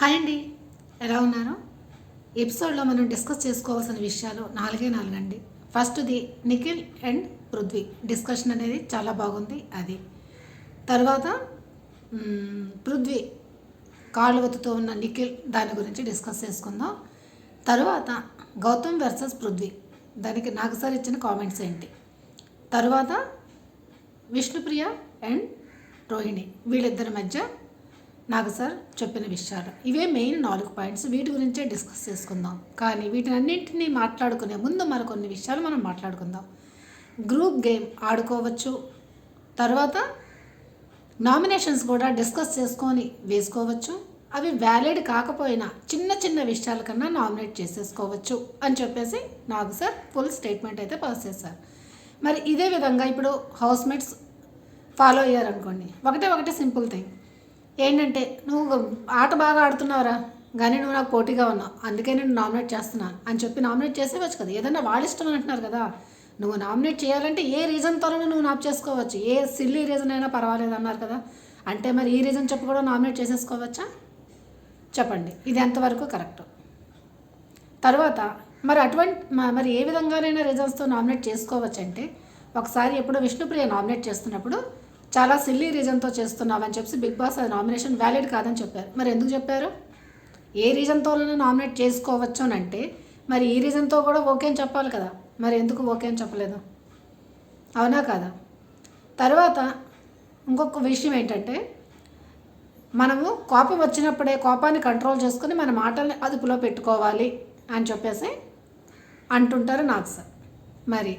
Hi అండి. ఎలా ఉన్నారు? ఎపిసోడ్లో మనం డిస్కస్ చేసుకోవాల్సిన విషయాలు నాలుగే నాలుగండి. ఫస్ట్ది నిఖిల్ అండ్ పృథ్వీ. డిస్కషన్ అనేది చాలా బాగుంది అది. తర్వాత పృథ్వీ కాళ్ళు ఒత్తుతూ ఉన్న నిఖిల్ దాని గురించి డిస్కస్ చేసుకుందాం. తర్వాత గౌతమ్ వర్సెస్ పృథ్వీ. దానికి నాకు సార్ ఇచ్చిన కామెంట్స్ ఏంటి? తర్వాత విష్ణుప్రియ అండ్ రోహిణి. వీళ్ళిద్దరి మధ్య నాకు సార్ చెప్పిన విషయాలు. ఇవే మెయిన్ నాలుగు పాయింట్స్. వీటి గురించే డిస్కస్ చేసుకుందాం. కానీ వీటినన్నింటినీ మాట్లాడుకునే ముందు మరికొన్ని విషయాలు మనం మాట్లాడుకుందాం. గ్రూప్ గేమ్ ఆడుకోవచ్చు. తర్వాత నామినేషన్స్ కూడా డిస్కస్ చేసుకొని వేసుకోవచ్చు. అవి వ్యాలిడ్ కాకపోయినా చిన్న చిన్న విషయాల కన్నా నామినేట్ చేసేసుకోవచ్చు అని చెప్పేసి నాకు సార్ ఫుల్ స్టేట్మెంట్ అయితే పాస్ చేశారు. మరి ఇదే విధంగా ఇప్పుడు హౌస్మేట్స్ ఫాలో అయ్యారనుకోండి. ఒకటే ఒకటే సింపుల్ థింగ్. ఏంటంటే నువ్వు ఆట బాగా ఆడుతున్నావురా కానీ నువ్వు నాకు పోటీగా ఉన్నావు అందుకే నేను నామినేట్ చేస్తున్నాను అని చెప్పి నామినేట్ చేసేవచ్చు కదా. ఏదన్నా వాళ్ళ ఇష్టం అని అంటున్నారు కదా. నువ్వు నామినేట్ చేయాలంటే ఏ రీజన్తోనైనా నువ్వు నాప్ చేసుకోవచ్చు. ఏ సిల్లీ రీజన్ అయినా పర్వాలేదు అన్నారు కదా. అంటే మరి ఈ రీజన్ చెప్పి కూడా నామినేట్ చేసేసుకోవచ్చా? చెప్పండి. ఇది ఎంతవరకు కరెక్ట్? తర్వాత మరి అటువంటి మ- మరి ఏ విధంగానైనా రీజన్స్తో నామినేట్ చేసుకోవచ్చు అంటే ఒకసారి ఎప్పుడు విష్ణుప్రియ నామినేట్ చేస్తున్నప్పుడు చాలా సిల్లీ రీజన్తో చేస్తున్నావని చెప్పి బిగ్ బాస్ అది నామినేషన్ వ్యాలిడ్ కాదని చెప్పారు. మరి ఎందుకు చెప్పారు? ఏ రీజన్తోనైనా నామినేట్ చేసుకోవచ్చు అని అంటే మరి ఈ రీజన్తో కూడా ఓకే అని చెప్పాలి కదా. మరి ఎందుకు ఓకే అని చెప్పలేదు? అవునా కాదా? తర్వాత ఇంకొక విషయం ఏంటంటే మనము కోపం వచ్చినప్పుడే కోపాన్ని కంట్రోల్ చేసుకుని మన మాటల్ని అదుపులో పెట్టుకోవాలి అని చెప్పేసి అంటుంటారు నాకు సార్. మరి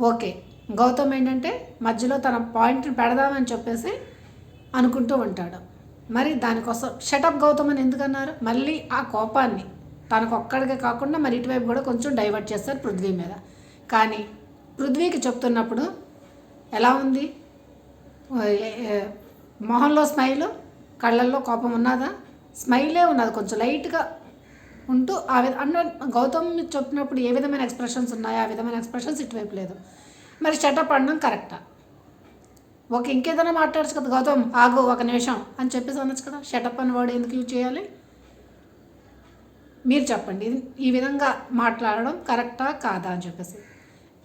ఓకే. గౌతమ్ ఏంటంటే మధ్యలో తన పాయింట్ని పెడదామని చెప్పేసి అనుకుంటూ ఉంటాడు. మరి దానికోసం షటప్ గౌతమ్ అని ఎందుకన్నారు? మళ్ళీ ఆ కోపాన్ని తనకు ఒక్కడికే కాకుండా మరి ఇటువైపు కూడా కొంచెం డైవర్ట్ చేస్తారు పృథ్వీ మీద. కానీ పృథ్వీకి చెప్తున్నప్పుడు ఎలా ఉంది? మొహంలో స్మైల్ కళ్ళల్లో కోపం ఉన్నదా? స్మైలే ఉన్నది కొంచెం లైట్గా ఉంటూ ఆ విధ అన్న గౌతమ్ చెప్పినప్పుడు ఏ విధమైన ఎక్స్ప్రెషన్స్ ఉన్నాయో ఆ విధమైన ఎక్స్ప్రెషన్స్ ఇటువైపు లేదు. మరి షటప్ అనడం కరెక్టా? ఒక ఇంకేదైనా మాట్లాడచ్చు కదా గౌతమ్ ఆగు ఒక నిమిషం అని చెప్పేసి అనొచ్చు కదా షటప్ అని వాడు ఎందుకు యూజ్ చేయాలి? మీరు చెప్పండి ఇది- ఈ విధంగా మాట్లాడడం కరెక్టా కాదా అని చెప్పేసి.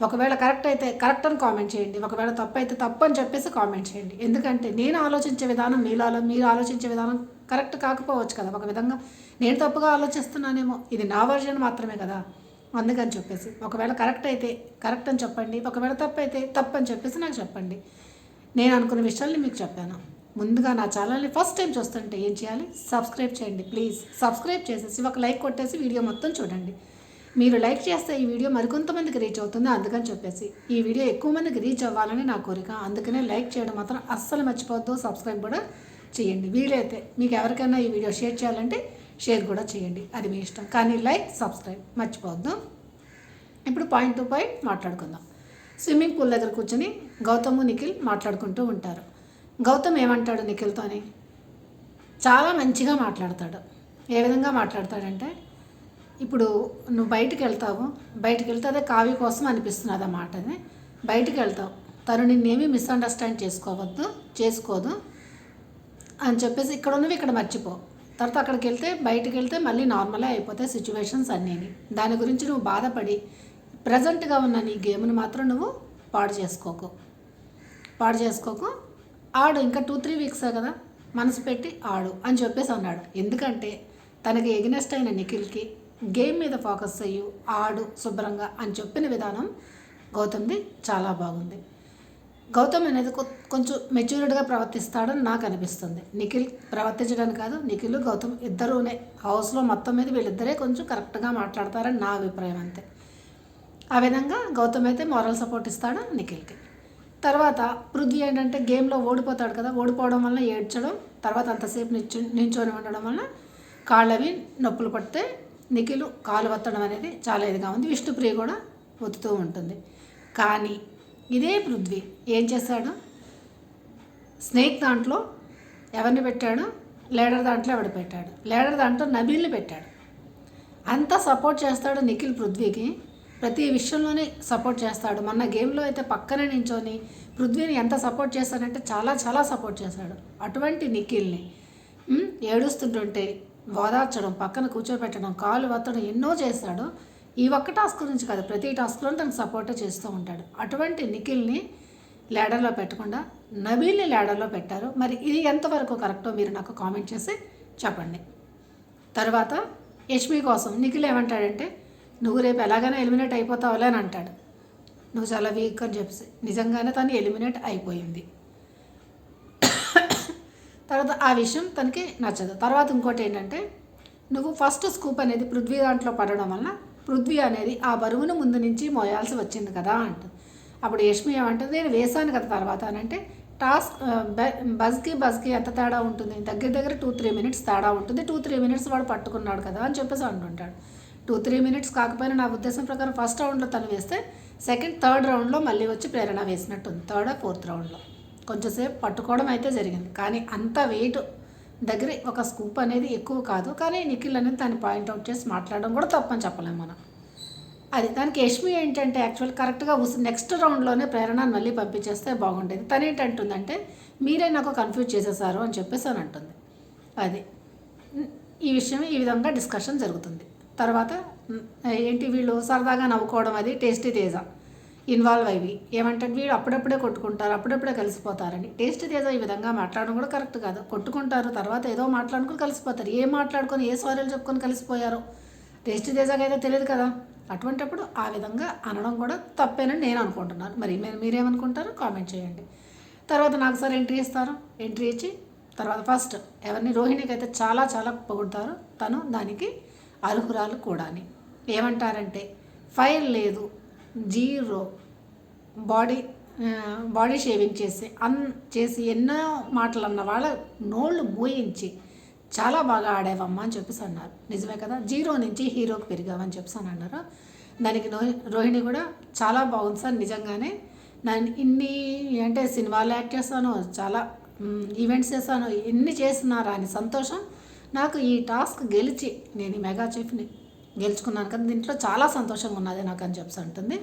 ఒకవేళ కరెక్ట్ అయితే కరెక్ట్ అని కామెంట్ చేయండి ఒకవేళ తప్పు అయితే తప్పు అని చెప్పేసి కామెంట్ చేయండి. ఎందుకంటే నేను ఆలోచించే విధానం మీలో ఆలో మీరు ఆలోచించే విధానం కరెక్ట్ కాకపోవచ్చు కదా ఒక విధంగా నేను తప్పుగా ఆలోచిస్తున్నానేమో ఇది నా వర్జన్ మాత్రమే కదా. అందుకని చెప్పేసి. ఒకవేళ కరెక్ట్ అయితే కరెక్ట్ అని చెప్పండి. ఒకవేళ తప్పు అయితే తప్పు అని చెప్పేసి నాకు చెప్పండి. నేను అనుకున్న విషయాల్ని మీకు చెప్పాను. ముందుగా నా ఛానల్ని ఫస్ట్ టైం చూస్తుంటే ఏం చేయాలి? సబ్స్క్రైబ్ చేయండి ప్లీజ్ సబ్స్క్రైబ్ చేసేసి ఒక లైక్ కొట్టేసి వీడియో మొత్తం చూడండి. మీరు లైక్ చేస్తే ఈ వీడియో మరికొంతమందికి రీచ్ అవుతుంది అందుకని చెప్పేసి. ఈ వీడియో ఎక్కువ మందికి రీచ్ అవ్వాలని నా కోరిక. అందుకనే లైక్ చేయడం మాత్రం అస్సలు మర్చిపోవద్దు. సబ్స్క్రైబ్ కూడా చేయండి. వీలైతే మీకు ఎవరికైనా ఈ వీడియో షేర్ చేయాలంటే షేర్ కూడా చేయండి. అది మీ ఇష్టం. కానీ లైక్ సబ్స్క్రైబ్ మర్చిపోవద్దు. ఇప్పుడు పాయింట్ టు పాయింట్ మాట్లాడుకుందాం. స్విమ్మింగ్ పూల్ దగ్గర కూర్చొని గౌతమ్ నిఖిల్ మాట్లాడుకుంటూ ఉంటారు. గౌతమ్ ఏమంటాడు నిఖిల్తోని? చాలా మంచిగా మాట్లాడతాడు. ఏ విధంగా మాట్లాడతాడంటే ఇప్పుడు నువ్వు బయటికి వెళ్తావు. బయటికి వెళ్తే అదే కావ్య కోసం అనిపిస్తున్నది అన్నమాట అది. బయటికి వెళ్తావు. తను నిన్నేమీ మిస్అండర్స్టాండ్ చేసుకోవద్దు చేసుకోదు అని చెప్పేసి ఇక్కడ ఉన్నవి ఇక్కడ మర్చిపో. తర్వాత అక్కడికి వెళ్తే బయటికి వెళ్తే మళ్ళీ నార్మలే అయిపోతాయి సిచ్యువేషన్స్ అన్నీ దాని గురించి నువ్వు బాధపడి ప్రజెంట్గా ఉన్న నీ గేమ్ని మాత్రం నువ్వు పాడు చేసుకోకు. పాడు చేసుకోకు. ఆడు ఇంకా టూ త్రీ వీక్సే కదా మనసు పెట్టి ఆడు అని చెప్పేసి అన్నాడు. ఎందుకంటే తనకి ఎగ్నెస్ట్ అయిన నిఖిల్కి గేమ్ మీద ఫోకస్ అయ్యు ఆడు శుభ్రంగా అని చెప్పిన విధానం గౌతమ్ది చాలా బాగుంది. గౌతమ్ అనేది కొంచెం మెచ్యూర్డ్గా ప్రవర్తిస్తాడని నాకు అనిపిస్తుంది. నిఖిల్ ప్రవర్తించడానికి కాదు నిఖిల్ గౌతమ్ ఇద్దరునే హౌస్లో మొత్తం మీద వీళ్ళిద్దరే కొంచెం కరెక్ట్గా మాట్లాడతారని నా అభిప్రాయం అంతే. ఆ విధంగా గౌతమ్ అయితే మారల్ సపోర్ట్ ఇస్తాడు నిఖిల్కి. తర్వాత పృథ్వీ ఏంటంటే గేమ్లో ఓడిపోతాడు కదా ఓడిపోవడం వల్ల ఏడ్చడం తర్వాత అంతసేపు నిల్చు నించొని ఉండడం వల్ల కాళ్ళవి నొప్పులు పడితే నిఖిల్ కాలు వత్తడం అనేది చాలా ఇదిగా ఉంది. విష్ణుప్రియ కూడా ఒత్తుతూ ఉంటుంది. కానీ ఇదే పృథ్వీ. ఏం చేశాడు స్నేక్ దాంట్లో ఎవరిని పెట్టాడు? లేడర్ దాంట్లో ఎవడు పెట్టాడు? లేడర్ దాంట్లో నబీల్ని పెట్టాడు. అంతా సపోర్ట్ చేస్తాడు నిఖిల్ పృథ్వీకి. ప్రతి విషయంలోనే సపోర్ట్ చేస్తాడు. మొన్న గేమ్లో అయితే పక్కనే నించొని పృథ్వీని ఎంత సపోర్ట్ చేస్తాడంటే చాలా చాలా సపోర్ట్ చేశాడు అటువంటి నిఖిల్ని ఏడుస్తుంటుంటే ఓదార్చడం పక్కన కూర్చోబెట్టడం కాలు వత్తడం ఎన్నో చేస్తాడు. ఈ ఒక్క టాస్క్ గురించి కాదు ప్రతి టాస్క్లో తనకు సపోర్ట్ చేస్తూ ఉంటాడు. అటువంటి నిఖిల్ని ల్యాడర్లో పెట్టకుండా నబీల్ని ల్యాడర్లో పెట్టారు. మరి ఇది ఎంతవరకు కరెక్టో మీరు నాకు కామెంట్ చేసి చెప్పండి. తర్వాత యష్మి కోసం నిఖిల్ ఏమంటాడంటే నువ్వు రేపు ఎలాగైనా ఎలిమినేట్ అయిపోతావులే అని అంటాడు. నువ్వు చాలా వీక్ అని చెప్పేసి. నిజంగానే తను ఎలిమినేట్ అయిపోయింది. తర్వాత ఆ విషయం తనకి నచ్చదు. తర్వాత ఇంకోటి ఏంటంటే నువ్వు ఫస్ట్ స్కూప్ అనేది పృథ్వీ దాంట్లో పడడం వలన పృథ్వీ అనేది ఆ బరువును ముందు నుంచి మోయాల్సి వచ్చింది కదా అంటుంది. అప్పుడు యష్మి ఏమంటుంది నేను వేసాను కదా తర్వాత అంటే టాస్క్ బ- బజ్కి బజ్కి ఎంత తేడా ఉంటుంది? దగ్గర దగ్గర టూ త్రీ మినిట్స్ తేడా ఉంటుంది. టూ త్రీ మినిట్స్ వాడు పట్టుకున్నాడు కదా అని చెప్పేసి అంటుంటాడు. టూ త్రీ మినిట్స్ కాకపోయినా నా ఉద్దేశం ప్రకారం ఫస్ట్ రౌండ్లో తను వేస్తే సెకండ్ థర్డ్ రౌండ్లో మళ్ళీ వచ్చి ప్రేరణ వేసినట్టుంది. థర్డ్ ఫోర్త్ రౌండ్లో. కొంచెంసేపు పట్టుకోవడం అయితే జరిగింది. కానీ అంత వెయిట్ దగ్గర ఒక స్కూప్ అనేది ఎక్కువ కాదు. కానీ నిఖిల్ అనేది దాన్ని పాయింట్అవుట్ చేసి మాట్లాడడం కూడా తప్పని చెప్పలేము మనం. అది దానికి యష్మి ఏంటంటే యాక్చువల్ కరెక్ట్గా నెక్స్ట్ రౌండ్లోనే ప్రేరణను మళ్ళీ పంపించేస్తే బాగుండేది. తను ఏంటంటుందంటే మీరే నాకు కన్ఫ్యూజ్ చేసేసారు అని చెప్పేసి అని అంటుంది. అది. ఈ విషయం ఈ విధంగా డిస్కషన్ జరుగుతుంది. తర్వాత ఏంటి వీళ్ళు? సరదాగా నవ్వుకోవడం అది టేస్టీ తేజ. ఇన్వాల్వ్ అయ్యి ఏమంటే వీడు అప్పుడప్పుడే కొట్టుకుంటారు అప్పుడప్పుడే కలిసిపోతారని. టేస్ట్ ఏదో ఈ విధంగా మాట్లాడడం కూడా కరెక్ట్ కాదు. కొట్టుకుంటారు తర్వాత ఏదో మాట్లాడుకుని కలిసిపోతారు. ఏం మాట్లాడుకొని ఏ సారీలు చెప్పుకొని కలిసిపోయారో? టేస్ట్ తేజాకి అయితే తెలియదు కదా. అటువంటప్పుడు ఆ విధంగా అనడం కూడా తప్పేనని నేను అనుకుంటున్నాను. మరి మీరు కామెంట్ చేయండి. తర్వాత నాకు సార్ ఎంట్రీ ఇస్తారు. ఎంట్రీ ఇచ్చి తర్వాత ఫస్ట్ ఎవరిని? రోహిణికి అయితే చాలా చాలా పొగుడతారు. తను దానికి అర్హురాలు కూడాని. ఏమంటారంటే ఫైల్ లేదు. జీరో. బాడీ బాడీ షేవింగ్ చేసి అన్ చేసి ఎన్నో మాటలు అన్న వాళ్ళ నోళ్ళు మూయించి చాలా బాగా ఆడావమ్మా అని చెప్పేసి అన్నారు. నిజమే కదా? జీరో నుంచి హీరోకి పెరిగావని చెప్పేసి అని అన్నారు. దానికి రోహిణి కూడా చాలా బాగుంది సార్ నిజంగానే. నేను ఇన్ని అంటే సినిమాలు యాక్ట్ చేస్తాను చాలా ఈవెంట్స్ చేస్తాను ఎన్ని చేస్తున్నారా అని సంతోషం. నాకు ఈ టాస్క్ గెలిచి నేను ఈ మెగా చీఫ్ని గెలుచుకున్నాను కదా దీంట్లో చాలా సంతోషంగా ఉన్నది నాకు అని చెప్పి అంటుంది.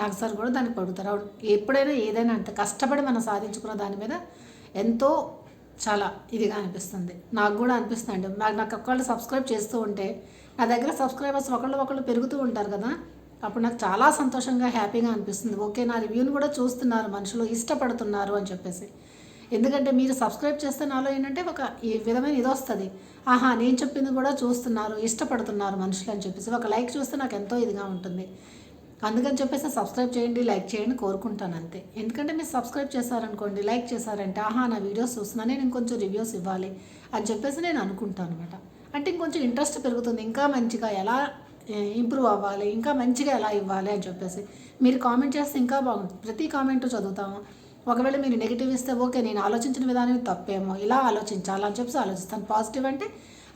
నాకు సార్ కూడా దానికి పడుతారు ఎప్పుడైనా ఏదైనా అంత కష్టపడి మనం సాధించుకున్న దాని మీద ఎంతో చాలా ఇదిగా అనిపిస్తుంది. నాకు కూడా అనిపిస్తుంది అండి నాకు నాకు ఒకళ్ళు సబ్స్క్రైబ్ చేస్తూ ఉంటే నా దగ్గర సబ్స్క్రైబర్స్ ఒకళ్ళు ఒకళ్ళు పెరుగుతూ ఉంటారు కదా అప్పుడు నాకు చాలా సంతోషంగా హ్యాపీగా అనిపిస్తుంది. ఓకే నా రివ్యూని కూడా చూస్తున్నారు మనుషులు ఇష్టపడుతున్నారు అని చెప్పేసి. ఎందుకంటే మీరు సబ్స్క్రైబ్ చేస్తే నాలో ఏంటంటే ఒక ఈ విధమైన ఇది వస్తుంది. ఆహా నేను చెప్పింది కూడా చూస్తున్నారు ఇష్టపడుతున్నారు మనుషులు అని చెప్పేసి ఒక లైక్ చూస్తే నాకు ఎంతో ఇదిగా ఉంటుంది. అందుకని చెప్పేసి సబ్స్క్రైబ్ చేయండి లైక్ చేయండి కోరుకుంటాను అంతే. ఎందుకంటే మీరు సబ్స్క్రైబ్ చేశారనుకోండి లైక్ చేశారంటే ఆహా నా వీడియోస్ చూస్తున్నా నేను ఇంకొంచెం రివ్యూస్ ఇవ్వాలి అని చెప్పేసి నేను అనుకుంటాను అనమాట అంటే ఇంకొంచెం ఇంట్రెస్ట్ పెరుగుతుంది ఇంకా మంచిగా ఎలా ఇంప్రూవ్ అవ్వాలి ఇంకా మంచిగా ఎలా ఇవ్వాలి అని చెప్పేసి. మీరు కామెంట్ చేస్తే ఇంకా బాగుంటుంది ప్రతి కామెంట్ చదువుతాము. ఒకవేళ మీరు నెగిటివ్ ఇస్తే ఓకే నేను ఆలోచించిన విధానం తప్పేమో. ఇలా ఆలోచించాలని చెప్పి ఆలోచిస్తాను. పాజిటివ్ అంటే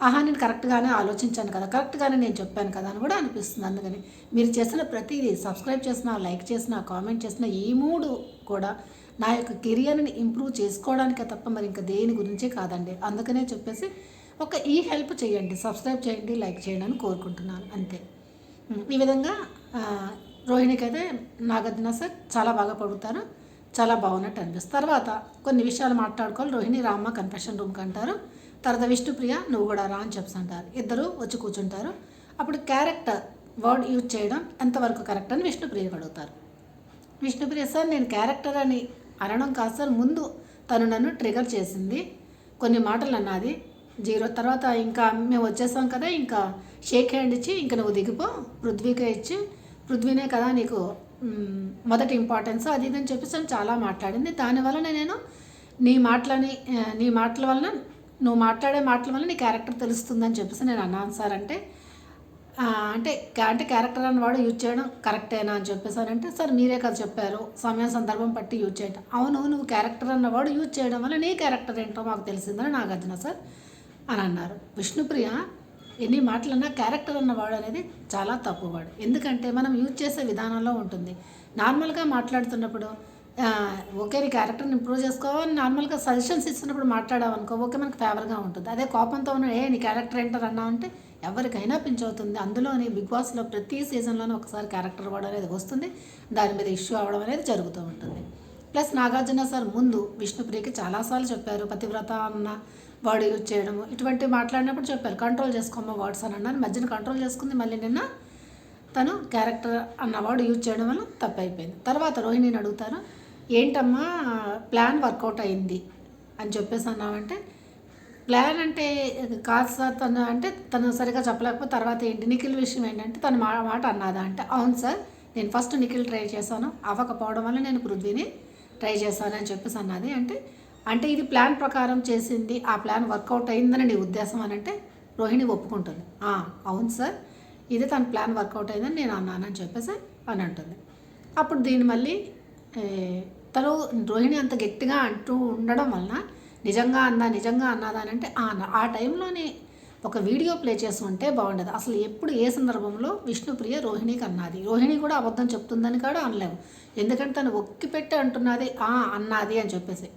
ఆహా నేను కరెక్ట్గానే ఆలోచించాను కదా కరెక్ట్గానే నేను చెప్పాను కదా అని కూడా అనిపిస్తుంది అందుకని. మీరు చేసిన ప్రతిదీ సబ్స్క్రైబ్ చేసిన లైక్ చేసిన కామెంట్ చేసిన ఈ మూడు కూడా నా యొక్క కెరియర్ని ఇంప్రూవ్ చేసుకోవడానికే తప్ప మరి ఇంకా దేని గురించే కాదండి. అందుకనే చెప్పేసి ఒక ఈ హెల్ప్ చేయండి సబ్స్క్రైబ్ చేయండి లైక్ చేయండి అని కోరుకుంటున్నాను. అంతే. ఈ విధంగా రోహిణికి అయితే నాగార్జున సార్ చాలా బాగా పడుతారు చాలా బాగున్నట్టు అనిపిస్తుంది. తర్వాత కొన్ని విషయాలు మాట్లాడుకోవాలి. రోహిణి రామ్మ కన్ఫెషన్ రూమ్కి అంటారు. తర్వాత విష్ణుప్రియ నువ్వు కూడా రా అని చెప్పి అంటారు. ఇద్దరు వచ్చి కూర్చుంటారు. అప్పుడు క్యారెక్టర్ వర్డ్ యూజ్ చేయడం ఎంతవరకు కరెక్ట్ అని విష్ణుప్రియ అడుగుతారు. విష్ణుప్రియ సార్ నేను క్యారెక్టర్ అని అనడం కాదు సార్. ముందు తను నన్ను ట్రిగర్ చేసింది. కొన్ని మాటలు అన్నది. జీరో తర్వాత ఇంకా మేము వచ్చేసాం కదా ఇంకా షేక్ హ్యాండ్ ఇచ్చి ఇంకా నువ్వు దిగిపో. పృథ్వీకే ఇచ్చి పృథ్వీనే కదా నీకు మొదటి ఇంపార్టెన్స్ అది ఇది అని చెప్పేసి నేను చాలా మాట్లాడింది. దానివల్ల నేను నీ మాటలని నీ మాటల వలన నువ్వు మాట్లాడే మాటల వల్ల నీ క్యారెక్టర్ తెలుస్తుందని చెప్పేసి నేను అన్నాను సార్. అంటే అంటే అంటే క్యారెక్టర్ అన్నవాడు యూజ్ చేయడం కరెక్టేనా అని చెప్పేసి అంటే సార్ మీరే కదా చెప్పారు. సమయం సందర్భం పట్టి యూజ్ చేయడం అవును నువ్వు క్యారెక్టర్ అన్నవాడు యూజ్ చేయడం వల్ల నీ క్యారెక్టర్ ఏంటో మాకు తెలిసిందని నాగార్జున సార్ అని అన్నారు. విష్ణుప్రియ ఎన్ని మాటలన్నా క్యారెక్టర్ అన్నవాడు అనేది చాలా తప్పువాడు ఎందుకంటే మనం యూజ్ చేసే విధానంలో ఉంటుంది. నార్మల్గా మాట్లాడుతున్నప్పుడు ఓకే నీ క్యారెక్టర్ని ఇంప్రూవ్ చేసుకోవాలి నార్మల్గా సజెషన్స్ ఇస్తున్నప్పుడు మాట్లాడావనుకో ఓకే మనకు ఫేవర్గా ఉంటుంది. అదే కోపంతో ఉన్న ఏ నీ క్యారెక్టర్ ఏంటారు? అన్నా అంటే ఎవరికైనా పించ్ అవుతుంది. అందులోని బిగ్ బాస్లో ప్రతి సీజన్లోనే ఒకసారి క్యారెక్టర్ వాడు అనేది వస్తుంది. దాని మీద ఇష్యూ అవ్వడం అనేది జరుగుతూ ఉంటుంది. ప్లస్ నాగార్జున సార్ ముందు విష్ణుప్రియకి చాలాసార్లు చెప్పారు పతివ్రత అన్న వర్డ్ యూజ్ చేయడము. ఇటువంటివి మాట్లాడినప్పుడు చెప్పారు కంట్రోల్ చేసుకోమ్మ వర్డ్స్ అని అన్నాను. మధ్యన కంట్రోల్ చేసుకుంది. మళ్ళీ నిన్న తను క్యారెక్టర్ అన్న వర్డ్ యూజ్ చేయడం వల్ల తప్పు అయిపోయింది తర్వాత రోహిణిని అడుగుతారు ఏంటమ్మా ప్లాన్ వర్కౌట్ అయింది? అని చెప్పేసి అన్నామంటే ప్లాన్ అంటే కాదు సార్ తను అంటే తను సరిగా చెప్పలేకపోతే తర్వాత ఏంటి? నిఖిల్ విషయం ఏంటంటే తను మా మాట అన్నదా? అంటే అవును సార్ నేను ఫస్ట్ నిఖిల్ ట్రై చేశాను. అవ్వకపోవడం వల్ల నేను పృథ్వీని ట్రై చేశాను అని చెప్పేసి అన్నది. అంటే అంటే ఇది ప్లాన్ ప్రకారం చేసింది ఆ ప్లాన్ వర్కౌట్ అయిందని నీ ఉద్దేశం అని అంటే రోహిణి ఒప్పుకుంటుంది. అవును సార్. ఇది తన ప్లాన్ వర్కౌట్ అయిందని నేను అన్నానని చెప్పేసి అని అంటుంది. అప్పుడు దీన్ని మళ్ళీ తను రోహిణి అంత గట్టిగా అంటూ ఉండడం వలన నిజంగా అన్నా నిజంగా అన్నదా అని అంటే "ఆ, టైంలోనే ఒక వీడియో ప్లే చేసి ఉంటే బాగుండదు. అసలు ఎప్పుడు ఏ సందర్భంలో విష్ణుప్రియ రోహిణికి అన్నది? రోహిణి కూడా అబద్ధం చెప్తుందని కూడా అనలేము. ఎందుకంటే తను ఒక్కి పెట్టి అంటున్నది "ఆ, అన్నది అని చెప్పేసి.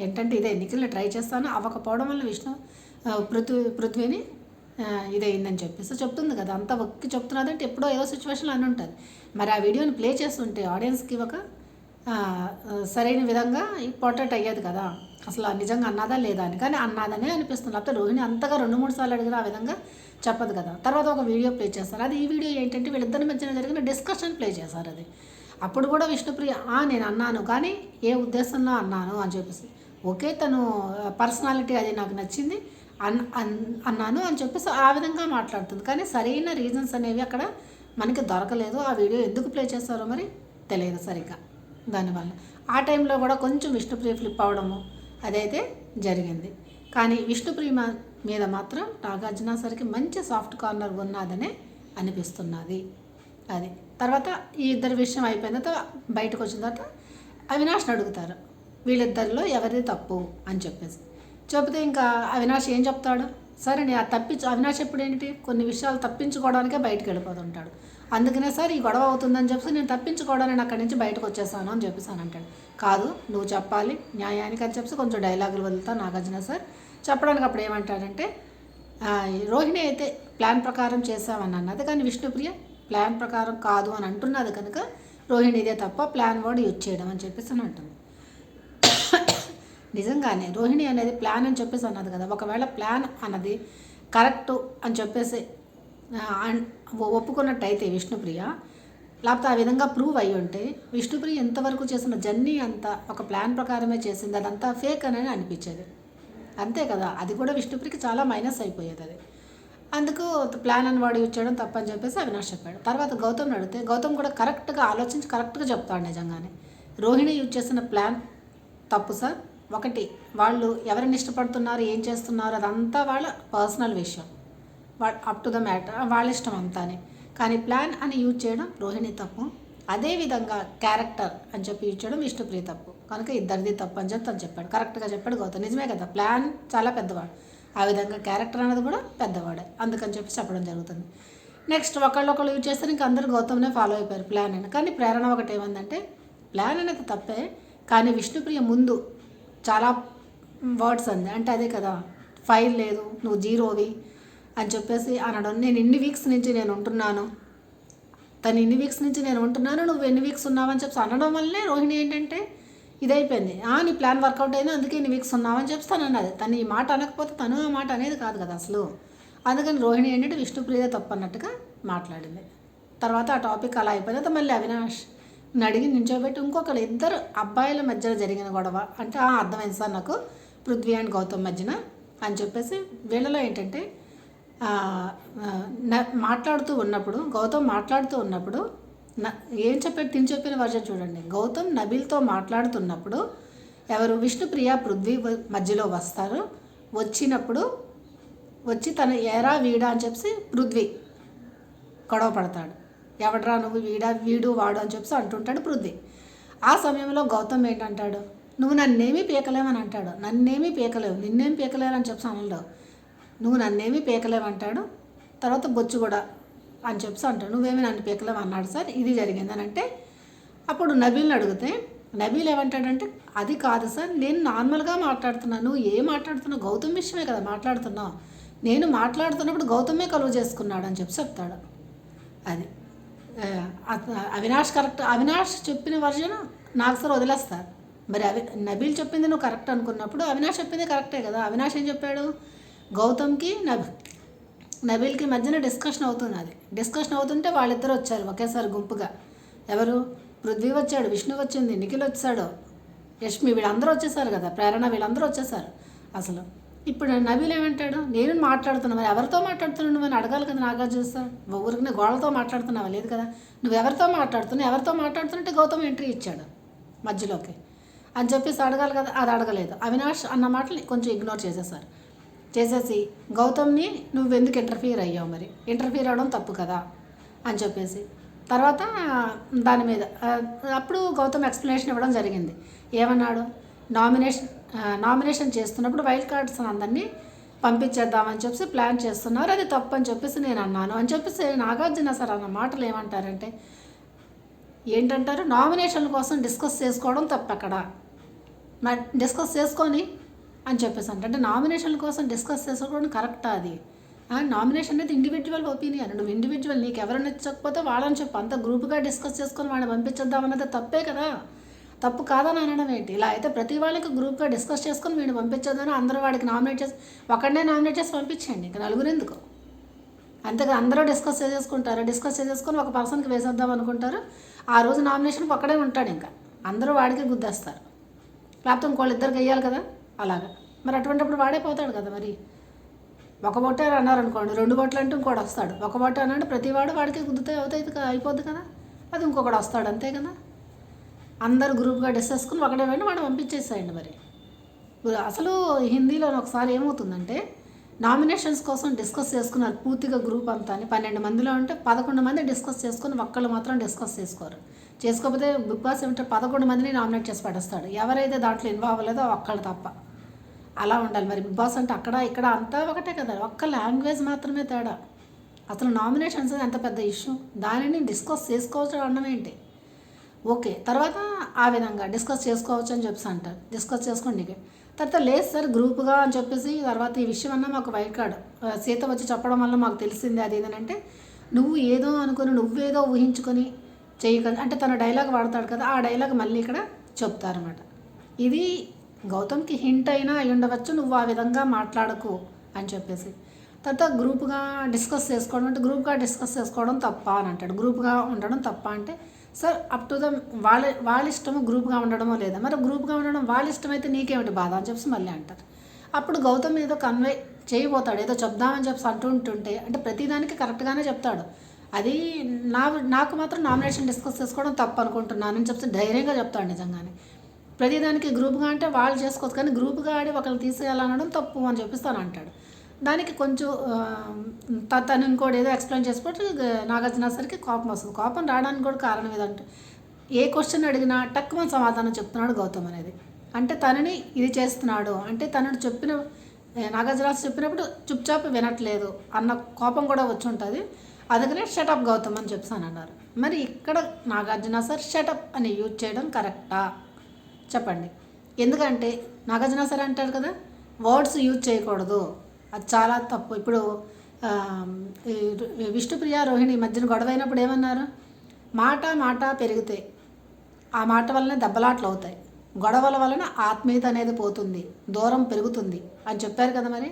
ఏంటంటే ఇదే ఎన్నికల్లో ట్రై చేస్తాను. అవ్వకపోవడం వల్ల విష్ణు పృథ్వీ పృథ్వీని ఇదైందని చెప్పేసి చెప్తుంది కదా. అంత ఒక్కి చెప్తున్నది అంటే ఎప్పుడో ఏదో సిచ్యువేషన్లో అని ఉంటుంది. మరి ఆ వీడియోని ప్లే చేస్తుంటే ఆడియన్స్కి ఒక సరైన విధంగా ఇంపార్టెంట్ అయ్యేది కదా. అసలు ఆ నిజంగా అన్నదా లేదా అని. కానీ అన్నదనే అనిపిస్తుంది. లేకపోతే రోహిణి అంతగా రెండు మూడు సార్లు అడిగిన ఆ విధంగా చెప్పదు కదా. తర్వాత ఒక వీడియో ప్లే చేస్తారు. అది ఈ వీడియో ఏంటంటే వీళ్ళిద్దరి మధ్యన జరిగిన డిస్కషన్ ప్లే చేశారు అది. అప్పుడు కూడా విష్ణుప్రియ "ఆ, నేను అన్నాను. కానీ ఏ ఉద్దేశంలో అన్నాను? అని చెప్పేసి. ఓకే తను పర్సనాలిటీ అది నాకు నచ్చింది. అన్ అన్- అన్నాను అని చెప్పేసి ఆ విధంగా మాట్లాడుతుంది. కానీ సరైన రీజన్స్ అనేవి అక్కడ మనకి దొరకలేదు. ఆ వీడియో ఎందుకు ప్లే చేస్తారో మరి తెలియదు సరిగ్గా. దానివల్ల ఆ టైంలో కూడా కొంచెం విష్ణుప్రియ ఫ్లిప్ అవడము అదైతే జరిగింది. కానీ విష్ణుప్రియ మీద మాత్రం నాగార్జున సరికి మంచి సాఫ్ట్ కార్నర్ ఉన్నదనే అనిపిస్తున్నది. అది. తర్వాత ఈ ఇద్దరి విషయం అయిపోయిన తర్వాత బయటకు వచ్చిన తర్వాత అవినాష్ని అడుగుతారు. వీళ్ళిద్దరిలో ఎవరిది తప్పు అని చెప్పేసి. చెబితే ఇంకా అవినాష్ ఏం చెప్తాడు? సరే నేను అది తప్పించు అవినాష్ ఎప్పుడు ఏంటి? కొన్ని విషయాలు తప్పించుకోవడానికే బయటకు వెళ్ళిపోతుంటాడు. అందుకనే సార్ ఈ గొడవ అవుతుందని చెప్పి నేను తప్పించుకోవడానికి నేను అక్కడి నుంచి బయటకు వచ్చేసాను అని చెప్పేసి అని అంటాడు. కాదు నువ్వు చెప్పాలి న్యాయానికి అని చెప్పి కొంచెం డైలాగులు వదులుతా నాగార్జున సార్. చెప్పడానికి అప్పుడు ఏమంటాడంటే రోహిణి అయితే ప్లాన్ ప్రకారం చేసామని అన్నది. కానీ విష్ణుప్రియ ప్లాన్ ప్రకారం కాదు అని అంటున్నది కనుక రోహిణి ఇదే తప్ప ప్లాన్ వర్డ్ యూజ్ చేయడం అని చెప్పేసి అని అంటుంది. నిజంగానే రోహిణి అనేది ప్లాన్ అని చెప్పేసి అన్నది కదా. ఒకవేళ ప్లాన్ అన్నది కరెక్ట్ అని చెప్పేసి ఒప్పుకున్నట్టయితే విష్ణుప్రియ లేకపోతే ఆ విధంగా ప్రూవ్ అయ్యి ఉంటే విష్ణుప్రియ ఎంతవరకు చేసిన జర్నీ అంతా ఒక ప్లాన్ ప్రకారమే చేసింది. అదంతా ఫేక్ అని అనిపించేది. అంతే కదా. అది కూడా విష్ణుప్రియకి చాలా మైనస్ అయిపోయేది అది. అందుకు ప్లాన్ అని వాడు యూజ్ చేయడం తప్పని చెప్పేసి అవినాష్ చెప్పాడు. తర్వాత గౌతమ్ అడిగితే గౌతమ్ కూడా కరెక్ట్గా ఆలోచించి కరెక్ట్గా చెప్తాడు నిజంగానే. రోహిణి యూజ్ చేసిన ప్లాన్ తప్పు సార్. ఒకటి వాళ్ళు ఎవరిని ఇష్టపడుతున్నారు ఏం చేస్తున్నారు అదంతా వాళ్ళ పర్సనల్ విషయం. అప్ టు ద మ్యాటర్ వాళ్ళ ఇష్టం అంతానే. కానీ ప్లాన్ అని యూజ్ చేయడం రోహిణి తప్పు. అదేవిధంగా క్యారెక్టర్ అని చెప్పి యూజ్ చేయడం విష్ణుప్రియ తప్పు. కనుక ఇద్దరిది తప్పు అని చెప్పి తను చెప్పాడు. కరెక్ట్గా చెప్పాడు గౌతమ్. నిజమే కదా ప్లాన్ చాలా పెద్దవాడు. ఆ విధంగా క్యారెక్టర్ అనేది కూడా పెద్దవాడే. అందుకని చెప్పి చెప్పడం జరుగుతుంది. నెక్స్ట్ ఒకళ్ళు ఒకళ్ళు యూజ్ చేస్తే ఇంక అందరూ గౌతమ్నే ఫాలో అయిపోయారు ప్లాన్ అని. కానీ ప్రేరణ ఒకటి ఏమందంటే ప్లాన్ అనేది తప్పే కానీ విష్ణుప్రియ ముందు చాలా వర్డ్స్ అంది. అంటే అదే కదా ఫైల్ లేదు నువ్వు జీరోవి అని చెప్పేసి అనడం నేను ఇన్ని వీక్స్ నుంచి నేను ఉంటున్నాను. తను ఇన్ని వీక్స్ నుంచి నేను ఉంటున్నాను నువ్వు ఎన్ని వీక్స్ ఉన్నావని చెప్పి అనడం వల్లే రోహిణి ఏంటంటే ఇదైపోయింది. "ఆ, నీ ప్లాన్ వర్కౌట్ అయింది అందుకే ఇన్ని వీక్స్ ఉన్నావని చెప్పి తను అన్నది. తను ఈ మాట అనకపోతే తను ఆ మాట అనేది కాదు కదా అసలు. అందుకని రోహిణి ఏంటంటే విష్ణుప్రియ తప్పు అన్నట్టుగా మాట్లాడింది. తర్వాత ఆ టాపిక్ అలా అయిపోయిన తర్వాత మళ్ళీ అవినాష్ నడిగి నించోబెట్టి ఇంకొకరు ఇద్దరు అబ్బాయిల మధ్యలో జరిగిన గొడవ. అంటే "ఆ, అర్థమైంది సార్ నాకు పృథ్వీ అండ్ గౌతమ్ మధ్యన అని చెప్పేసి వీళ్ళలో ఏంటంటే మాట్లాడుతూ ఉన్నప్పుడు గౌతమ్ మాట్లాడుతూ ఉన్నప్పుడు న- ఏం చెప్పాడు తిని చెప్పిన వర్జన్ చూడండి. గౌతమ్ నబీల్తో మాట్లాడుతున్నప్పుడు ఎవరు? విష్ణుప్రియ పృథ్వీ మధ్యలో వస్తారు. వచ్చినప్పుడు వచ్చి తన ఏరా వీడా అని చెప్పి పృథ్వీ గొడవ పడతాడు. ఎవడరా నువ్వు? వీడా? వీడు వాడు అని చెప్పి అంటుంటాడు పృథ్వీ. ఆ సమయంలో గౌతమ్ ఏంటంటాడు? నువ్వు నన్నేమీ పీకలేవని అంటాడు. నన్నేమీ పీకలేవు. నిన్నేం పీకలేరు అని చెప్పి అనలేవు. నువ్వు నన్నేమీ పీకలేవంటాడు తర్వాత బొచ్చు కూడా అని చెప్పి అంటాడు. నువ్వేమీ నన్ను పీకలేవు అన్నాడు సార్. ఇది జరిగింది అని అంటే అప్పుడు నబీల్ని అడిగితే నబీల్ ఏమంటాడంటే అది కాదు సార్. నేను నార్మల్గా మాట్లాడుతున్నాను. నువ్వు ఏం మాట్లాడుతున్నావు? గౌతమ్ విషయమే కదా మాట్లాడుతున్నావు. నేను మాట్లాడుతున్నప్పుడు గౌతమే కలువ చేసుకున్నాడు అని చెప్పి చెప్తాడు. అది. అవినాష్ కరెక్ట్ అవినాష్ చెప్పిన వర్జన్ నాకు సార్ వదిలేస్తారు. మరి అవి నబీల్ చెప్పింది నువ్వు కరెక్ట్ అనుకున్నప్పుడు అవినాష్ చెప్పింది కరెక్టే కదా. అవినాష్ ఏం చెప్పాడు? గౌతమ్కి నబి నబీల్కి మధ్యన డిస్కషన్ అవుతుంది అది. డిస్కషన్ అవుతుంటే వాళ్ళిద్దరు వచ్చారు ఒకేసారి గుంపుగా. ఎవరు? పృథ్వీ వచ్చాడు విష్ణు వచ్చింది నిఖిల్ వచ్చాడు యష్మి వీళ్ళందరూ వచ్చేసారు కదా ప్రేరణ వీళ్ళందరూ వచ్చేసారు. అసలు ఇప్పుడు నబీల్ ఏమంటాడు? నేను మాట్లాడుతున్నావు మరి ఎవరితో మాట్లాడుతున్నావు నువ్వు అని అడగాలి కదా నాగార్జున సార్. ఊరికి గోడలతో మాట్లాడుతున్నావా? లేదు కదా. నువ్వు ఎవరితో మాట్లాడుతున్నావు? ఎవరితో మాట్లాడుతున్నట్టు గౌతమ్ ఎంట్రీ ఇచ్చాడు మధ్యలోకి. అని చెప్పేసి అడగాలి కదా. అది అడగలేదు. అవినాష్ అన్న మాటలు కొంచెం ఇగ్నోర్ చేసేసారు చేసేసి గౌతమ్ని నువ్వు ఎందుకు ఇంటర్ఫియర్ అయ్యావు మరి? ఇంటర్ఫియర్ అవ్వడం తప్పు కదా? అని చెప్పేసి. తర్వాత దాని మీద అప్పుడు గౌతమ్ ఎక్స్ప్లెనేషన్ ఇవ్వడం జరిగింది. ఏమన్నాడు? నామినేషన్ నామినేషన్ చేస్తున్నప్పుడు వైల్డ్ కార్డ్స్ అందరినీ పంపించేద్దామని చెప్పేసి ప్లాన్ చేస్తున్నారు. అది తప్పు అని చెప్పేసి నేను అన్నాను. అని చెప్పేసి నాగార్జున సార్ అన్న మాటలు ఏమంటారంటే ఏంటంటారు? నామినేషన్ల కోసం డిస్కస్ చేసుకోవడం తప్పు అక్కడ డిస్కస్ చేసుకొని అని చెప్పేసి అంటే. అంటే నామినేషన్ల కోసం డిస్కస్ చేసుకోవడం కరెక్టా అది? నామినేషన్ అనేది ఇండివిజువల్ ఒపీనియన్ నువ్వు ఇండివిజువల్ నీకు ఎవరు నచ్చకపోతే వాళ్ళని చెప్పు. అంత గ్రూప్గా డిస్కస్ చేసుకొని వాళ్ళని పంపించేద్దామన్నది తప్పే కదా? తప్పు కాదని అనడం ఏంటి? ఇలా అయితే ప్రతి వాళ్ళకి గ్రూప్గా డిస్కస్ చేసుకొని వీడిని పంపించొద్దని అందరూ వాడికి నామినేట్ చేసి ఒకడనే నామినేట్ చేసి పంపించండి. ఇంకా నలుగురు ఎందుకు? అంతేగా అందరూ డిస్కస్ చేసేసుకుంటారు? డిస్కస్ చేసేసుకొని ఒక పర్సన్కి వేసేద్దాం అనుకుంటారు? ఆ రోజు నామినేషన్ ఒక్కడే ఉంటాడు ఇంకా. అందరూ వాడికే గుద్దేస్తారు. లేకపోతే ఇంకోళ్ళు ఇద్దరికి వెయ్యాలి కదా? అలాగా. మరి అటువంటిప్పుడు వాడే పోతాడు కదా మరి? ఒక బొట్టే అన్నారు అనుకోండి రెండు బొట్టలు అంటే ఇంకోటి వస్తాడు. ఒక బొట్ట అనంటే ప్రతి వాడు వాడికి గుద్దుతే అవుతాయి అయిపోద్ది కదా? అది ఇంకొకటి వస్తాడు అంతే కదా? అందరు గ్రూప్గా డిస్కస్కుని ఒకటే పోయినా వాడు పంపించేసేయండి మరి. ఇప్పుడు అసలు హిందీలో ఒకసారి ఏమవుతుందంటే నామినేషన్స్ కోసం డిస్కస్ చేసుకున్నారు పూర్తిగా గ్రూప్ అంతా అని. పన్నెండు మందిలో ఉంటే పదకొండు మంది డిస్కస్ చేసుకుని ఒక్కళ్ళు మాత్రం డిస్కస్ చేసుకోరు. చేసుకోకపోతే బిగ్ బాస్ ఏమంటే పదకొండు మందిని నామినేట్ చేసి పడేస్తాడు. ఎవరైతే దాంట్లో ఇన్వాల్వ్ అవ్వలేదో ఒక్కళ్ళు తప్ప. అలా ఉండాలి మరి. బిగ్ బాస్ అంటే అక్కడ ఇక్కడ అంతా ఒకటే కదా. ఒక్క లాంగ్వేజ్ మాత్రమే తేడా. అసలు నామినేషన్స్ ఎంత పెద్ద ఇష్యూ. దానిని డిస్కస్ చేసుకోవచ్చు అనడం ఏంటి? ఓకే తర్వాత ఆ విధంగా డిస్కస్ చేసుకోవచ్చు అని చెప్పేసి అంటారు. డిస్కస్ చేసుకోండి తర్వాత లేదు సార్ గ్రూప్గా అని చెప్పేసి తర్వాత ఈ విషయం అన్నా మాకు వైట్ కార్డ్. సీత వచ్చి చెప్పడం వల్ల మాకు తెలిసింది అది ఏదంటే నువ్వు ఏదో అనుకుని నువ్వేదో ఊహించుకొని చేయగల అంటే తన డైలాగ్ వాడతాడు కదా ఆ డైలాగ్ మళ్ళీ ఇక్కడ చెప్తారన్నమాట. ఇది గౌతమ్కి హింట్ అయినా అయి ఉండవచ్చు నువ్వు ఆ విధంగా మాట్లాడకు అని చెప్పేసి. తర్వాత గ్రూప్గా డిస్కస్ చేసుకోవడం అంటే గ్రూప్గా డిస్కస్ చేసుకోవడం తప్ప అని అంటాడు. గ్రూప్గా ఉండడం తప్ప అంటే సార్ అప్ టు ద వాళ్ళ వాళ్ళ ఇష్టము గ్రూప్గా ఉండడమో లేదా? మరి గ్రూప్గా ఉండడం వాళ్ళ ఇష్టం అయితే నీకేమిటి బాధ అని చెప్పి మళ్ళీ అంటారు. అప్పుడు గౌతమ్ ఏదో కన్వే చేయబోతాడు ఏదో చెప్దామని చెప్పి అంటూ ఉంటుంటే అంటే ప్రతిదానికి కరెక్ట్గానే చెప్తాడు. అది నా నాకు మాత్రం నామినేషన్ డిస్కస్ చేసుకోవడం తప్పు అనుకుంటున్నానని చెప్తే ధైర్యంగా చెప్తాడు నిజంగానే. ప్రతిదానికి గ్రూప్గా అంటే వాళ్ళు చేసుకోవచ్చు కానీ గ్రూప్గా ఆడి ఒకళ్ళు తీసేయాలనడం తప్పు అని చెప్పిస్తాను అంటాడు. దానికి కొంచెం తను ఇంకోటి ఏదో ఎక్స్ప్లెయిన్ చేసిపోతే నాగార్జున సరికి కోపం వస్తుంది. కోపం రావడానికి కూడా కారణం ఏదంటే ఏ క్వశ్చన్ అడిగినా టక్కుమని సమాధానం చెప్తున్నాడు గౌతమ్ అనేది. అంటే తనని ఇది చేస్తున్నాడు. అంటే తనని చెప్పిన ఏ, నాగార్జున చెప్పినప్పుడు చుప్చాప్ వినట్లేదు అన్న కోపం కూడా వచ్చి ఉంటుంది. అందుకనే షటప్ గౌతమ్ అని చెప్తాను అన్నారు. మరి ఇక్కడ నాగార్జున సార్ షటప్ అని యూజ్ చేయడం కరెక్టా చెప్పండి. ఎందుకంటే నాగార్జున సార్ అంటారు కదా వర్డ్స్ యూజ్ చేయకూడదు. అది చాలా తప్పు. ఇప్పుడు విష్ణుప్రియ రోహిణి మధ్యన గొడవ అయినప్పుడు ఏమన్నారు? మాట మాట పెరిగితే ఆ మాట వల్లనే దెబ్బలాట్లు అవుతాయి. గొడవల వలన ఆత్మీయత అనేది పోతుంది. దూరం పెరుగుతుంది అని చెప్పారు కదా మరి.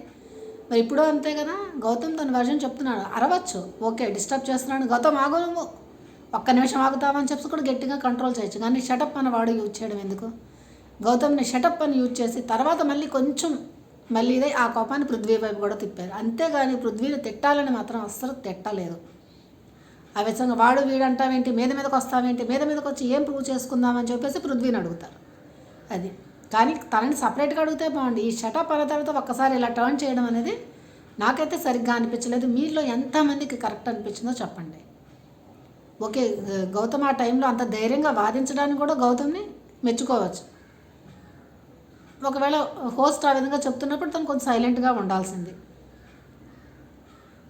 మరి ఇప్పుడు అంతే కదా? గౌతమ్ తన వర్జన్ చెప్తున్నాడు. అరవచ్చు. ఓకే డిస్టర్బ్ చేస్తున్నాడు. గౌతమ్ ఆగు నువ్వు. ఒక్క నిమిషం ఆగుతావని చెప్పి కూడా గట్టిగా కంట్రోల్ చేయొచ్చు. కానీ షటప్ అన్న వాడు యూజ్ చేయడం ఎందుకు? గౌతమ్ని షటప్ అని యూజ్ చేసి తర్వాత మళ్ళీ కొంచెం మళ్ళీ ఇదే ఆ కోపాన్ని పృథ్వీ వైపు కూడా తిప్పారు. అంతేగాని పృథ్వీని తిట్టాలని మాత్రం అస్సలు తిట్టలేదు. ఆ విధంగా వాడు వీడంటావేంటి మీద మీదకి వస్తావేంటి మీద మీదకి వచ్చి ఏం ప్రూవ్ చేసుకుందామని చెప్పేసి పృథ్వీని అడుగుతారు. అది. కానీ తనని సపరేట్గా అడిగితే బాగుంది ఈ షటప్ అన్న తర్వాత ఒక్కసారి ఇలా టర్న్ చేయడం అనేది నాకైతే సరిగ్గా అనిపించలేదు. మీలో ఎంతమందికి కరెక్ట్ అనిపించిందో చెప్పండి. ఓకే గౌతమ్ ఆ టైంలో అంత ధైర్యంగా వాదించడానికి కూడా గౌతమ్ని మెచ్చుకోవచ్చు. ఒకవేళ హోస్ట్ ఆ విధంగా చెప్తున్నప్పుడు తను కొంచెం సైలెంట్గా ఉండాల్సింది.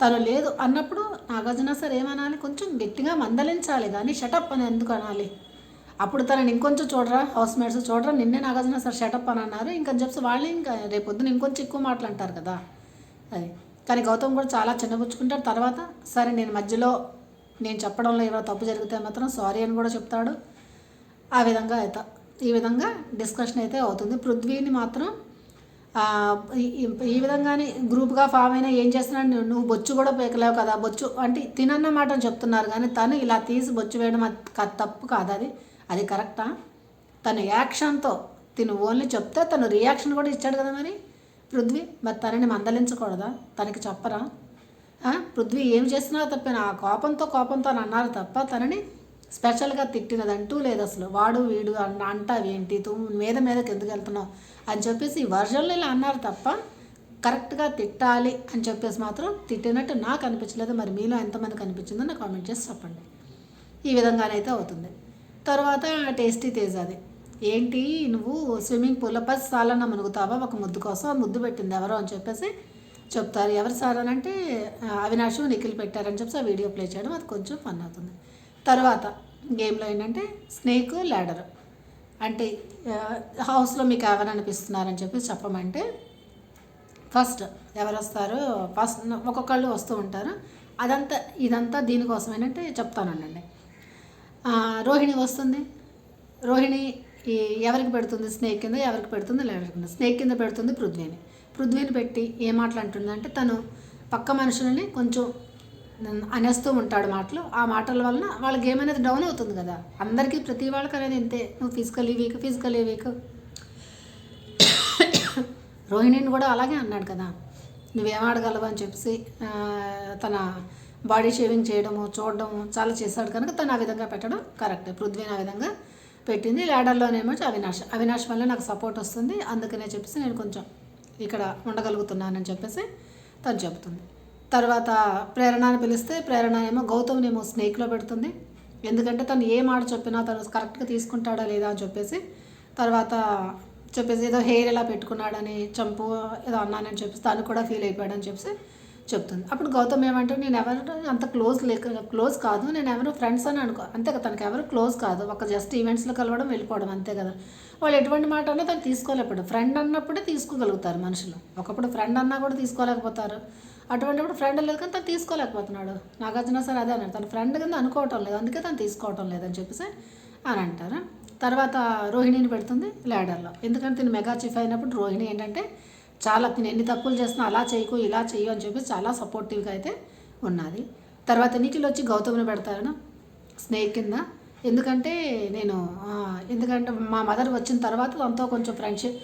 తను లేదు అన్నప్పుడు నాగార్జున సార్ ఏమనాలి? కొంచెం గట్టిగా మందలించాలి కానీ షటప్ అని ఎందుకు అనాలి? అప్పుడు తనని ఇంకొంచెం చూడరా హౌస్ మేట్స్ చూడరా నిన్నే నాగార్జున సార్ షటప్ అని అన్నారు. ఇంకా చెప్పి వాళ్ళు ఇంకా రేపొద్దున ఇంకొంచెం ఎక్కువ మాటలు అంటారు కదా. అది. కానీ గౌతమ్ కూడా చాలా చిన్నపుచ్చుకుంటాడు తర్వాత సరే నేను మధ్యలో నేను చెప్పడంలో ఏమైనా తప్పు జరిగితే మాత్రం సారీ అని కూడా చెప్తాడు. ఆ విధంగా అయితే. ఈ విధంగా డిస్కషన్ అయితే అవుతుంది. పృథ్వీని మాత్రం ఈ- విధంగానే గ్రూప్గా ఫామ్ అయినా ఏం చేస్తున్నాడు నువ్వు- నువ్వు బొచ్చు కూడా పేకలేవు కదా. బొచ్చు అంటే తినన్న మాట అని చెప్తున్నారు కానీ తను ఇలా తీసి బొచ్చు వేయడం అది తప్పు కాదు అది. అది కరెక్టా? తన యాక్షన్తో తిను ఓన్లీ చెప్తే తను రియాక్షన్ కూడా ఇచ్చాడు కదా మరి పృథ్వీ. మరి తనని మందలించకూడదా? తనకి చెప్పరా? పృథ్వీ ఏం చేసినా తప్ప. ఆ కోపంతో కోపంతో అని అన్నారు తప్ప తనని స్పెషల్గా తిట్టినదంటూ లేదు అసలు వాడు వీడు అన్న అంటావేంటి తూ మీద మీదకి ఎందుకు వెళ్తున్నావు? అని చెప్పేసి వర్షంలో ఇలా అన్నారు తప్ప కరెక్ట్గా తిట్టాలి అని చెప్పేసి మాత్రం తిట్టినట్టు నాకు అనిపించలేదు. మరి మీలో ఎంతమంది కనిపించిందో నాకు కామెంట్ చేసి చెప్పండి. ఈ విధంగానైతే అవుతుంది. తర్వాత టేస్టీ తేజ్ అది. ఏంటి? నువ్వు స్విమ్మింగ్ పూల్లో పది సార్లన్నా మునుగుతావా? ఒక ముద్దు కోసం ఆ ముద్దు పెట్టింది ఎవరో అని చెప్పేసి చెప్తారు. ఎవరు సార్ అని అంటే అవినాశం నిఖిల్ పెట్టారని చెప్పి ఆ వీడియో ప్లే చేయడం అది కొంచెం ఫన్ అవుతుంది. తర్వాత గేమ్లో ఏంటంటే స్నేక్ ల్యాడర్ అంటే హౌస్లో మీకు ఎవరు అనిపిస్తున్నారని చెప్పి చెప్పమంటే ఫస్ట్ ఎవరు వస్తారో ఫస్ట్ ఒక్కొక్కళ్ళు వస్తూ ఉంటారు. అదంతా ఇదంతా దీనికోసం ఏంటంటే చెప్తానండి. రోహిణి వస్తుంది. రోహిణి ఎవరికి పెడుతుంది? స్నేక్ కింద ఎవరికి పెడుతుంది? ల్యాడర్ కింద. స్నేక్ కింద పెడుతుంది పృథ్వీని. పృథ్వీని పెట్టి ఏ మాటలు అంటుందంటే తను పక్క మనుషులని కొంచెం అనేస్తూ ఉంటాడు మాటలు. ఆ మాటల వలన వాళ్ళ గేమ్ అనేది డౌన్ అవుతుంది కదా. అందరికీ ప్రతి వాళ్ళకి అనేది ఇంతే. నువ్వు ఫిజికల్లీ వీక్ ఫిజికల్లీ వీక్ రోహిణిని కూడా అలాగే అన్నాడు కదా. నువ్వేం ఆడగలవు అని చెప్పేసి తన బాడీ షేవింగ్ చేయడము చూడడము చాలా చేశాడు కనుక తను ఆ విధంగా పెట్టడం కరెక్ట్ పృథ్వీని ఆ విధంగా పెట్టింది. ల్యాడర్లోనేమో అవినాష్. అవినాష్ వల్ల నాకు సపోర్ట్ వస్తుంది. అందుకనే చెప్పేసి నేను కొంచెం ఇక్కడ ఉండగలుగుతున్నానని చెప్పేసి తను చెబుతుంది. తర్వాత ప్రేరణని పిలిస్తే ప్రేరణ ఏమో గౌతమ్ని ఏమో స్నేక్లో పెడుతుంది. ఎందుకంటే తను ఏ మాట చెప్పినా తను కరెక్ట్గా తీసుకుంటాడా లేదా అని చెప్పేసి తర్వాత చెప్పేసి ఏదో హెయిర్ ఎలా పెట్టుకున్నాడని చంపు ఏదో అన్నానని చెప్పేసి తను కూడా ఫీల్ అయిపోయాడని చెప్పేసి చెప్తుంది. అప్పుడు గౌతమ్ ఏమంటే నేను ఎవరు అంత క్లోజ్ లేక క్లోజ్ కాదు నేను ఎవరు ఫ్రెండ్స్ అని అనుకో అంతే కదా తనకి ఎవరు క్లోజ్ కాదు. ఒక జస్ట్ ఈవెంట్స్లో కలవడం వెళ్ళిపోవడం అంతే కదా. వాళ్ళు ఎటువంటి మాట అన్నా తను తీసుకోలేకపోయాడు ఫ్రెండ్ అన్నప్పుడే తీసుకోగలుగుతారు మనుషులు. ఒకప్పుడు ఫ్రెండ్ అన్నా కూడా తీసుకోలేకపోతారు. అటువంటిప్పుడు ఫ్రెండ్ లేదు కానీ తను తీసుకోలేకపోతున్నాడు. నాగార్జున సార్ అదే అన్నాడు తన ఫ్రెండ్ కింద అనుకోవటం లేదు. అందుకే తను తీసుకోవటం లేదని చెప్పేసి అని అంటారు. తర్వాత రోహిణిని పెడుతుంది ల్యాడర్లో ఎందుకంటే తిను మెగా చీఫ్ అయినప్పుడు రోహిణి ఏంటంటే చాలా తిను ఎన్ని తప్పులు చేసినా అలా చేయకు ఇలా చేయు అని చెప్పి చాలా సపోర్టివ్గా అయితే ఉన్నది. తర్వాత నిఖిల్ వచ్చి గౌతమ్ని పెడతారు స్నేక్ కింద. ఎందుకంటే నేను ఎందుకంటే మా మదర్ వచ్చిన తర్వాత తనతో కొంచెం ఫ్రెండ్షిప్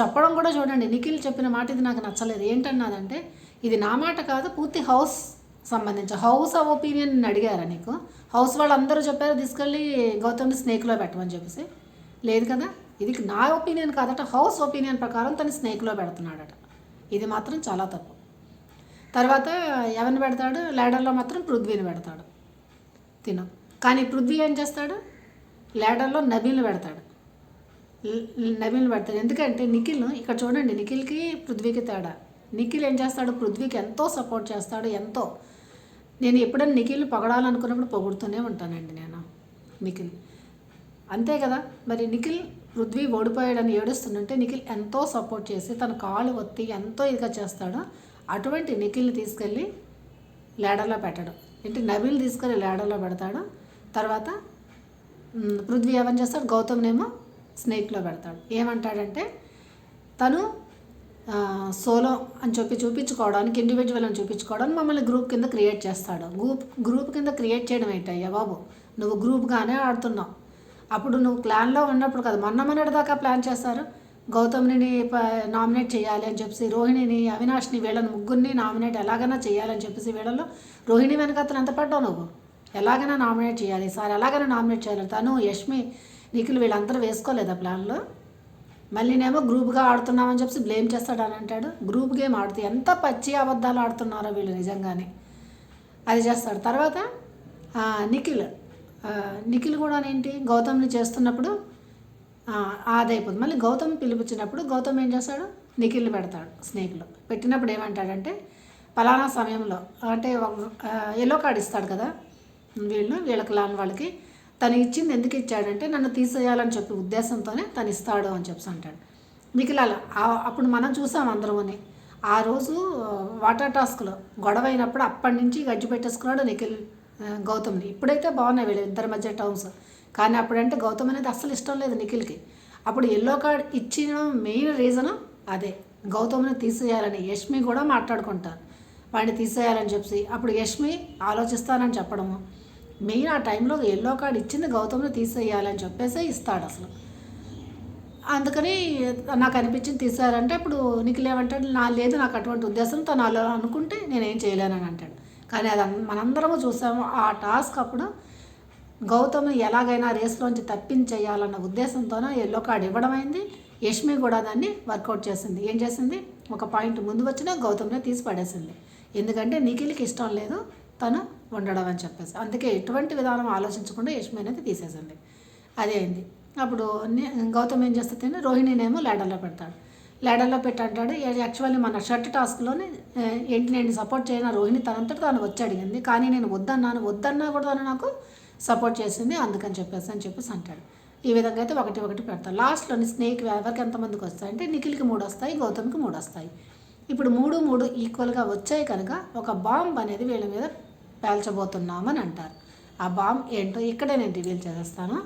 చెప్పడం కూడా చూడండి. నిఖిల్ చెప్పిన మాట ఇది నాకు నచ్చలేదు. ఏంటన్నదంటే ఇది నా మాట కాదు పూర్తి హౌస్ సంబంధించి హౌస్ ఆఫ్ ఒపీనియన్ అడిగారా నీకు? హౌస్ వాళ్ళందరూ చెప్పారు తీసుకెళ్ళి గౌతమ్ని స్నేక్లో పెట్టమని చెప్పేసి. లేదు కదా? ఇది నా ఒపీనియన్ కాదట హౌస్ ఒపీనియన్ ప్రకారం తను స్నేక్లో పెడుతున్నాడట. ఇది మాత్రం చాలా తప్పు. తర్వాత ఎవరిని పెడతాడు? ల్యాడర్లో మాత్రం పృథ్వీని పెడతాడు. తిన. కానీ పృథ్వీ ఏం చేస్తాడు? ల్యాడర్లో నబీల్ని పెడతాడు. నవీన్ పెడతాడు ఎందుకంటే నిఖిల్ ఇక్కడ చూడండి నిఖిల్కి పృథ్వీకి తేడా. నిఖిల్ ఏం చేస్తాడు? పృథ్వీకి ఎంతో సపోర్ట్ చేస్తాడు ఎంతో. నేను ఎప్పుడైనా నిఖిల్ పొగడాలనుకున్నప్పుడు పొగుడుతూనే ఉంటానండి నేను నిఖిల్. అంతే కదా? మరి నిఖిల్ పృథ్వీ ఓడిపోయాడని ఏడుస్తుంటే నిఖిల్ ఎంతో సపోర్ట్ చేసి తన కాలు ఒత్తి ఎంతో ఇదిగా చేస్తాడో. అటువంటి నిఖిల్ని తీసుకెళ్ళి లేడర్లో పెట్టడం. ఏంటి? నబీల్ తీసుకెళ్ళి లేడర్లో పెడతాడు. తర్వాత పృథ్వీ ఏమని చేస్తాడు? గౌతమ్నేమో స్నేక్లో పెడతాడు. ఏమంటాడంటే తను సోలో అని చెప్పి చూపించుకోవడానికి ఇండివిజువల్ అని చూపించుకోవడానికి మమ్మల్ని గ్రూప్ కింద క్రియేట్ చేస్తాడు. గ్రూప్ గ్రూప్ కింద క్రియేట్ చేయడం ఏంటయ్యా బాబు? నువ్వు గ్రూప్గానే ఆడుతున్నావు. అప్పుడు నువ్వు ప్లాన్లో ఉన్నప్పుడు కదా మొన్న మొన్నటి దాకా ప్లాన్ చేస్తారు గౌతమ్ని నామినేట్ చేయాలి అని చెప్పేసి రోహిణిని అవినాష్ని వీళ్ళని ముగ్గురిని నామినేట్ ఎలాగైనా చేయాలని చెప్పేసి వీళ్ళలో రోహిణి వెనక అతను ఎంత పడ్డావు నువ్వు? ఎలాగైనా నామినేట్ చేయాలి. సార్ ఎలాగైనా నామినేట్ చేయాలి. తను యష్మి నిఖిల్ వీళ్ళందరూ వేసుకోలేదా ప్లాన్లో? మళ్ళీనేమో గ్రూప్గా ఆడుతున్నామని చెప్పి బ్లేమ్ చేస్తాడు అని అంటాడు. గ్రూప్ గేమ్ ఆడుతూ ఎంత పచ్చి అబద్ధాలు ఆడుతున్నారో వీళ్ళు నిజంగానే. అది చేస్తాడు. తర్వాత నిఖిల్ నిఖిల్ కూడా ఏంటి గౌతమ్ని చేస్తున్నప్పుడు ఆదైపోతుంది మళ్ళీ గౌతమ్ పిలిపించినప్పుడు గౌతమ్ ఏం చేస్తాడు? నిఖిల్ని పెడతాడు స్నేక్లో పెట్టినప్పుడు ఏమంటాడంటే పలానా సమయంలో అంటే ఎల్లో కార్డు ఇస్తాడు కదా వీళ్ళు వీళ్ళకి క్లాన్ వాళ్ళకి తను ఇచ్చింది ఎందుకు ఇచ్చాడంటే నన్ను తీసేయాలని చెప్పి ఉద్దేశంతోనే తను ఇస్తాడు అని చెప్పి అంటాడు. నిఖిల్ అలా అప్పుడు మనం చూసాం అందరమని ఆ రోజు వాటర్ టాస్క్లో గొడవ అయినప్పుడు అప్పటి నుంచి గడ్డి పెట్టేసుకున్నాడు నిఖిల్ గౌతమ్ని. ఇప్పుడైతే బాగున్నాయి వీళ్ళు ఇద్దరి మధ్య టర్మ్స్. కానీ అప్పుడంటే గౌతమ్ అనేది అస్సలు ఇష్టం లేదు నిఖిల్కి. అప్పుడు ఎల్లో కార్డ్ ఇచ్చిన మెయిన్ రీజన్ అదే. గౌతమ్ని తీసేయాలని యష్మి కూడా మాట్లాడుకుంటారు. వాడిని తీసేయాలని చెప్పి. అప్పుడు యష్మి ఆలోచిస్తానని చెప్పడము. మెయిన్ ఆ టైంలో ఎల్లో కార్డ్ ఇచ్చింది గౌతమ్ని తీసేయాలని చెప్పేసి ఇస్తాడు అసలు. అందుకని నాకు అనిపించింది తీసారంటే అప్పుడు నీకు లేవంటాడు నా లేదు నాకు అటువంటి ఉద్దేశం తను అలా అనుకుంటే నేనేం చేయలేనని అంటాడు. కానీ అది మనందరము చూసాము ఆ టాస్క్ అప్పుడు గౌతమ్ని ఎలాగైనా రేస్లోంచి తప్పించేయాలన్న ఉద్దేశంతోనే ఎల్లో కార్డ్ ఇవ్వడం అయింది. యష్మి కూడా దాన్ని వర్కౌట్ చేసింది. ఏం చేసింది? ఒక పాయింట్ ముందు వచ్చినా గౌతమ్ని తీసి పడేసింది ఎందుకంటే నిఖిల్కి ఇష్టం లేదు. తను ఉండడం అని చెప్పేసి. అందుకే ఎటువంటి విధానం ఆలోచించకుండా యష్మి అనేది తీసేసింది అదే అయింది. అప్పుడు గౌతమ్ ఏం చేస్తుంది రోహిణినేమో ల్యాడర్లో పెడతాడు. ల్యాడర్లో పెట్టి అంటాడు యాక్చువల్లీ మన షర్ట్ టాస్క్లోనే ఏంటి నేను సపోర్ట్ చేయను రోహిణి తనంతట తాను వచ్చి అడిగింది కానీ నేను వద్దన్నాను వద్దన్నా కూడా తను నాకు సపోర్ట్ చేసింది అందుకని చెప్పేసి అని చెప్పేసి అంటాడు. ఈ విధంగా అయితే ఒకటి ఒకటి పెడతాడు. లాస్ట్లోని స్నేక్ ఎవరికి ఎంతమందికి వస్తాయి అంటే నిఖిల్కి మూడు వస్తాయి గౌతమ్కి మూడు వస్తాయి. ఇప్పుడు మూడు మూడు ఈక్వల్గా వచ్చాయి కనుక ఒక బాంబ్ అనేది వీళ్ళ మీద పేల్చబోతున్నామని అంటారు ఆ బాంబ్ ఏంటో ఇక్కడే నేను రివీల్ చేసేస్తాను.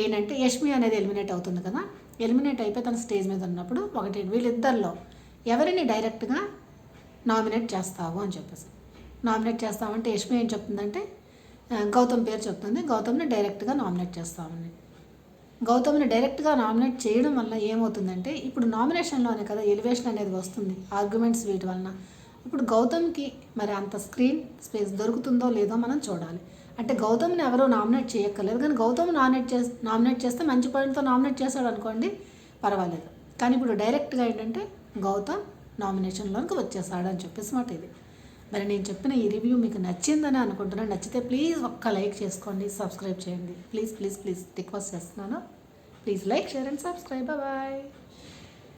ఏంటంటే యష్మి అనేది ఎలిమినేట్ అవుతుంది కదా. ఎలిమినేట్ అయిపోయి తన స్టేజ్ మీద ఉన్నప్పుడు ఒకటి వీళ్ళిద్దరిలో ఎవరిని డైరెక్ట్గా నామినేట్ చేస్తావు అని చెప్పేసి. నామినేట్ చేస్తామంటే యష్మి ఏం చెప్తుందంటే గౌతమ్ పేరు చెప్తుంది. గౌతమ్ని డైరెక్ట్గా నామినేట్ చేస్తామని. గౌతమ్ని డైరెక్ట్గా నామినేట్ చేయడం వల్ల ఏమవుతుందంటే ఇప్పుడు నామినేషన్లోనే కదా ఎలివేషన్ అనేది వస్తుంది. ఆర్గ్యుమెంట్స్ వీటి వలన. ఇప్పుడు గౌతమ్కి మరి అంత స్క్రీన్ స్పేస్ దొరుకుతుందో లేదో మనం చూడాలి. అంటే గౌతమ్ని ఎవరో నామినేట్ చేయక్కర్లేదు. కానీ గౌతమ్ నామినేట్ చేసి నామినేట్ చేస్తే మంచి పాయింట్తో నామినేట్ చేశాడు అనుకోండి పర్వాలేదు. కానీ ఇప్పుడు డైరెక్ట్గా ఏంటంటే గౌతమ్ నామినేషన్లోకి వచ్చేసాడు అని చెప్పేసి మాట ఇది. మరి నేను చెప్పిన ఈ రివ్యూ మీకు నచ్చిందని అనుకుంటున్నాను నచ్చితే ప్లీజ్ ఒక్క లైక్ చేసుకోండి సబ్స్క్రైబ్ చేయండి. ప్లీజ్ ప్లీజ్ ప్లీజ్ రిక్వెస్ట్ చేస్తున్నాను. Please like share and subscribe. Bye.